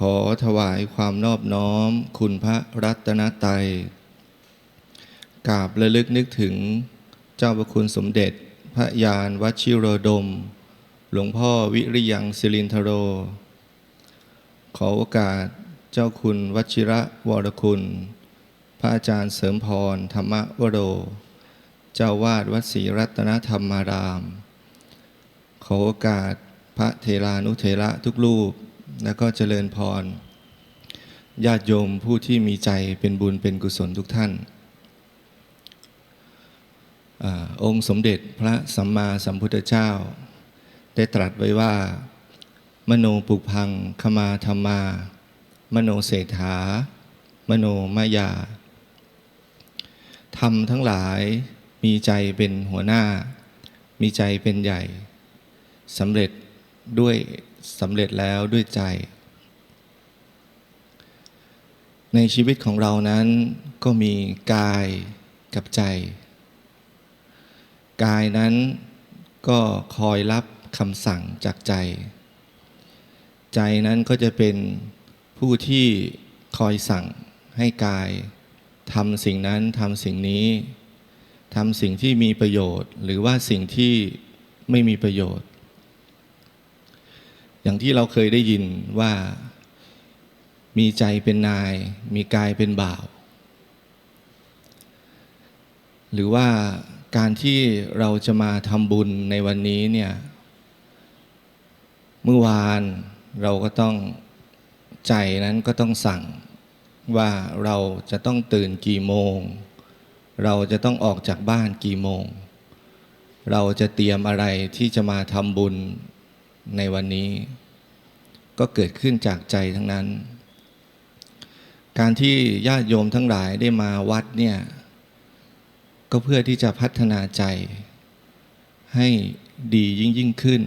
ขอถวายความนอบน้อม คุณพระรัตนตรัยกราบระลึกนึกถึงเจ้าประคุณสมเด็จ พระยานวชิโรดม หลวงพ่อวิริยังสิรินทโร ขอโอกาสเจ้าคุณวชิระวรคุณ พระอาจารย์เสริมพรธรรมวโร เจ้าวาดวัดศรีรัตนธรรมาราม ขอโอกาสพระเทรานุเทระทุกรูป แล้วก็เจริญพร ญาติโยมผู้ที่มีใจเป็นบุญเป็นกุศลทุกท่านอองค์สมเด็จพระสัมมาสัมพุทธเจ้า ได้ตรัสไว้ว่า มโนปุพังขมาธรรมา มโนเศรษฐา มโนมายาธรรมทั้งหลายมีใจเป็นหัวหน้า มีใจเป็นใหญ่สำเร็จด้วย สำเร็จแล้วด้วยใจ ในชีวิตของเรานั้นก็มีกายกับใจ กายนั้นก็คอยรับคำสั่งจากใจ ใจนั้นก็จะเป็นผู้ที่คอยสั่งให้กายทำสิ่งนั้นทำสิ่งนี้ทำสิ่งที่มีประโยชน์ หรือว่าสิ่งที่ไม่มีประโยชน์ อย่างที่เราเคยได้ยินว่ามีใจเป็นนาย มีกายเป็นบ่าว หรือว่าการที่เราจะมาทำบุญในวันนี้เนี่ย เมื่อวานเราก็ต้องใจนั้นก็ต้องสั่งว่าเราจะต้องตื่นกี่โมง เราจะต้องออกจากบ้านกี่โมง เราจะเตรียมอะไรที่จะมาทำบุญ ในวันนี้ ก็เกิดขึ้นจากใจทั้งนั้น การที่ญาติโยมทั้งหลายได้มาวัดเนี่ย ก็เพื่อที่จะพัฒนาใจ ให้ดียิ่งยิ่งขึ้น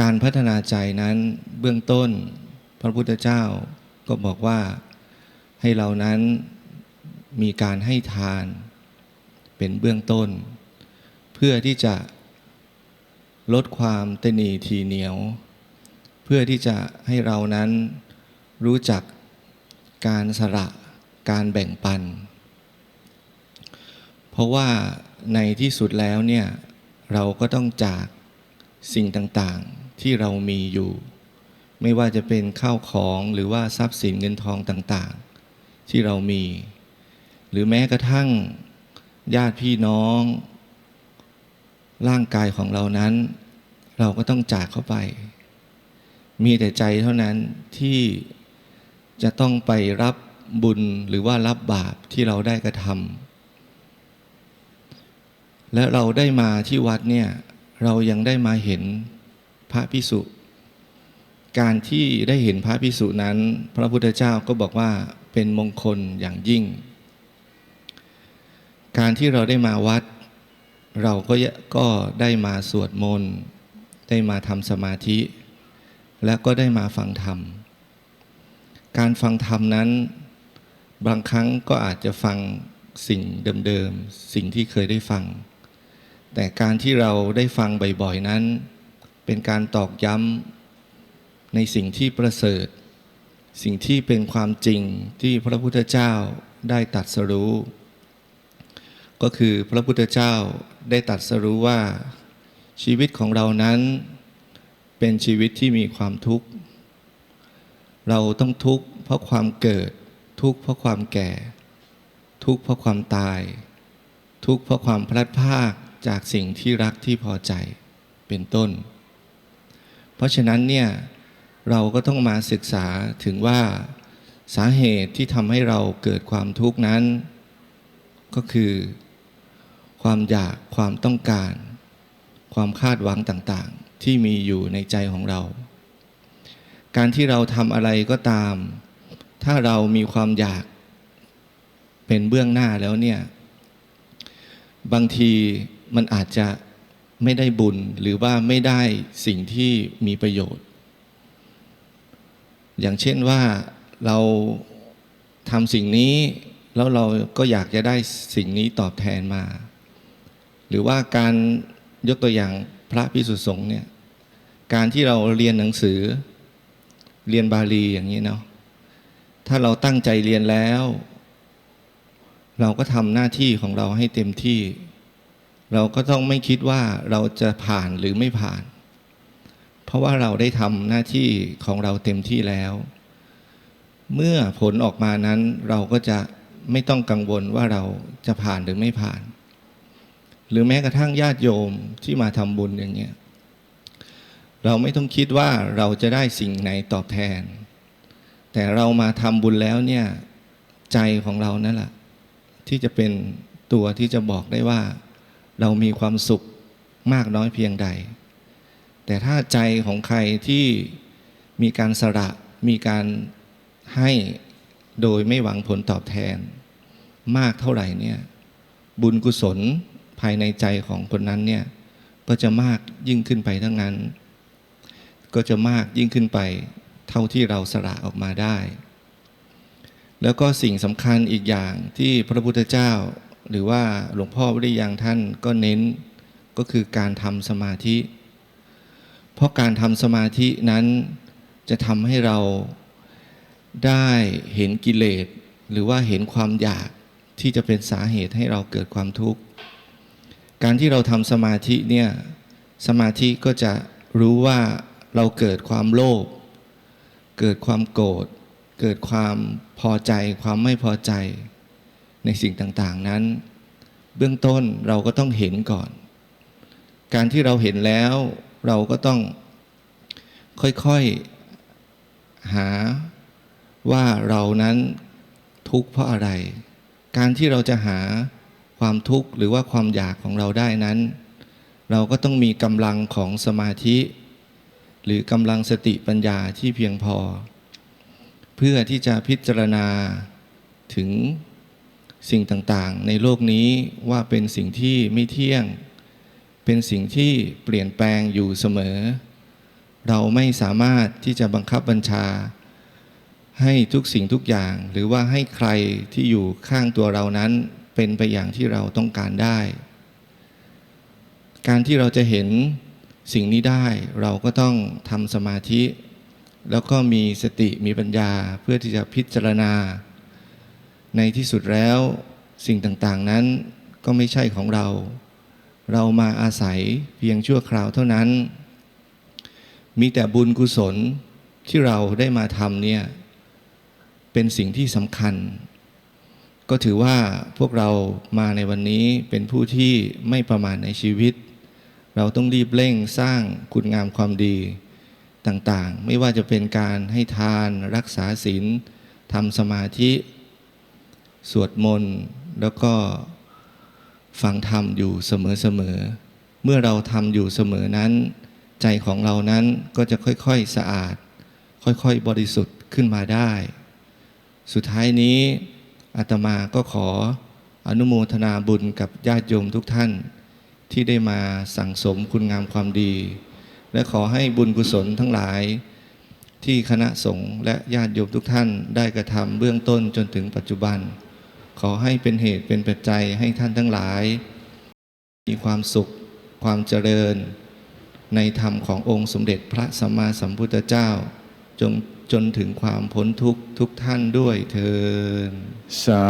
การพัฒนาใจนั้นเบื้องต้น พระพุทธเจ้าก็บอกว่าให้เรานั้นมีการให้ทานเป็นเบื้องต้น เพื่อที่จะ ลดความตนีทีเหนียว เพื่อที่จะให้เรานั้นรู้จักการสละการแบ่งปัน เพราะว่าในที่สุดแล้วเนี่ยเราก็ต้องจากสิ่งต่างๆที่เรามีอยู่ ไม่ว่าจะเป็นข้าวของหรือว่าทรัพย์สินเงินทองต่างๆ ที่เรามี หรือแม้กระทั่งญาติพี่น้อง ร่างกายของเรานั้น เราก็ต้องจากเข้าไป มีแต่ใจเท่านั้นที่จะต้องไปรับบุญหรือว่ารับบาปที่เราได้กระทำและเราได้มาที่วัดเนี่ยเรายังได้มาเห็นพระพิสุการที่ได้เห็นพระพิสุนั้น พระพุทธเจ้าก็บอกว่าเป็นมงคลอย่างยิ่ง การที่เราได้มาวัด เราก็ก็ได้มาสวดมนต์ได้มาทำสมาธิ และก็ได้มาฟังธรรม การฟังธรรมนั้น บางครั้งก็อาจจะฟังสิ่งเดิมๆ สิ่งที่เคยได้ฟัง แต่การที่เราได้ฟังบ่อยๆนั้น เป็นการตอกย้ำในสิ่งที่ประเสริฐ สิ่งที่เป็นความจริงที่พระพุทธเจ้าได้ตัดสรู้ ก็คือพระพุทธเจ้าได้ตัดสรู้ว่าชีวิตของเรานั้นเป็นชีวิตที่มีความทุกข์ เราต้องทุกข์เพราะความเกิด ทุกข์เพราะความแก่ ทุกข์เพราะความตาย ทุกข์เพราะความพลัดพรากจากสิ่งที่รักที่พอใจเป็นต้น เพราะฉะนั้นเนี่ยเราก็ต้องมาศึกษาถึงว่าสาเหตุที่ทำให้เราเกิดความทุกข์นั้น ก็คือ ความอยากความต้องการ ความคาดหวังต่างๆ ที่มีอยู่ในใจของเรา การที่เราทำอะไรก็ตาม ถ้าเรามีความอยากเป็นเบื้องหน้าแล้วเนี่ย บางทีมันอาจจะไม่ได้บุญหรือว่าไม่ได้สิ่งที่มีประโยชน์ อย่างเช่นว่าเราทำสิ่งนี้แล้วเราก็อยากจะได้สิ่งนี้ตอบแทนมา หรือว่าการยกตัวอย่างพระพิสุสงฆ์เนี่ยการที่เราเรียนหนังสือ เรียนบาลีอย่างนี้เนาะถ้าเราตั้งใจเรียนแล้ว เราก็ทำหน้าที่ของเราให้เต็มที่ เราก็ต้องไม่คิดว่าเราจะผ่านหรือไม่ผ่าน เพราะว่าเราได้ทำหน้าที่ของเราเต็มที่แล้ว เมื่อผลออกมานั้นเราก็จะไม่ต้องกังวลว่าเราจะผ่านหรือไม่ผ่าน หรือแม้กระทั่งญาติโยมที่มาทำบุญอย่างเงี้ยเราไม่ต้องคิดว่าเราจะได้สิ่งไหนตอบแทน แต่เรามาทำบุญแล้วเนี่ยใจของเรานั่นแหละที่จะเป็นตัวที่จะบอกได้ว่า เรามีความสุขมากน้อยเพียงใด แต่ถ้าใจของใครที่มีการสละมีการให้โดยไม่หวังผลตอบแทน มากเท่าไหร่เนี่ยบุญกุศล ภายในใจของคนนั้นเนี่ยก็จะมากยิ่งขึ้นไปทั้งนั้น ก็จะมากยิ่งขึ้นไป เท่าที่เราสละออกมาได้ แล้วก็สิ่งสำคัญอีกอย่างที่พระพุทธเจ้า หรือว่าหลวงพ่อวิริยังท่านก็เน้นก็คือการทำสมาธิ เพราะการทำสมาธินั้นจะทำให้เราได้เห็นกิเลสหรือว่าเห็นความอยากที่จะเป็นสาเหตุให้เราเกิดความทุกข์ การที่เราทำสมาธิเนี่ยสมาธิก็จะรู้ว่าเราเกิดความโลภเกิดความโกรธเกิดความพอใจ ความไม่พอใจในสิ่งต่างๆนั้น เบื้องต้นเราก็ต้องเห็นก่อน การที่เราเห็นแล้วเราก็ต้องค่อยๆหาว่าเรานั้นทุกข์เพราะอะไร การที่เราจะหา ความทุกข์หรือว่าความอยากของเราได้นั้น เราก็ต้องมีกำลังของสมาธิ หรือกำลังสติปัญญาที่เพียงพอ เพื่อที่จะพิจารณาถึงสิ่งต่างๆ ในโลกนี้ว่าเป็นสิ่งที่ไม่เที่ยง เป็นสิ่งที่เปลี่ยนแปลงอยู่เสมอ เราไม่สามารถที่จะบังคับบัญชา ให้ทุกสิ่งทุกอย่าง หรือว่าให้ใครที่อยู่ข้างตัวเรานั้น เป็นไปอย่างที่เราต้องการได้ การที่เราจะเห็นสิ่งนี้ได้เราก็ต้องทำสมาธิ แล้วก็มีสติมีปัญญาเพื่อที่จะพิจารณา ในที่สุดแล้วสิ่งต่างๆนั้นก็ไม่ใช่ของเรา เรามาอาศัยเพียงชั่วคราวเท่านั้น มีแต่บุญกุศลที่เราได้มาทำเนี่ยเป็นสิ่งที่สำคัญ ก็ถือว่าพวกเรามาในวันนี้เป็นผู้ที่ไม่ประมาทในชีวิต เราต้องรีบเร่งสร้างคุณงามความดีต่างๆ ไม่ว่าจะเป็นการให้ทานรักษาศีลทำสมาธิ สวดมนต์ แล้วก็ฟังธรรมอยู่เสมอๆ เมื่อเราทำอยู่เสมอนั้น ใจของเรานั้นก็จะค่อยๆสะอาด ค่อยๆบริสุทธิ์ขึ้นมาได้ สุดท้ายนี้ อาตมาก็ขออนุโมทนาบุญกับญาติโยมทุกท่าน ที่ได้มาสั่งสมคุณงามความดี และขอให้บุญกุศลทั้งหลาย ที่คณะสงฆ์และญาติโยมทุกท่านได้กระทำเบื้องต้นจนถึงปัจจุบัน ขอให้เป็นเหตุเป็นปัจจัยให้ท่านทั้งหลาย มีความสุข ความเจริญ ในธรรมขององค์สมเด็จพระสัมมาสัมพุทธเจ้า จง จนถึงความพ้นทุกทุกท่านด้วยเทอญสา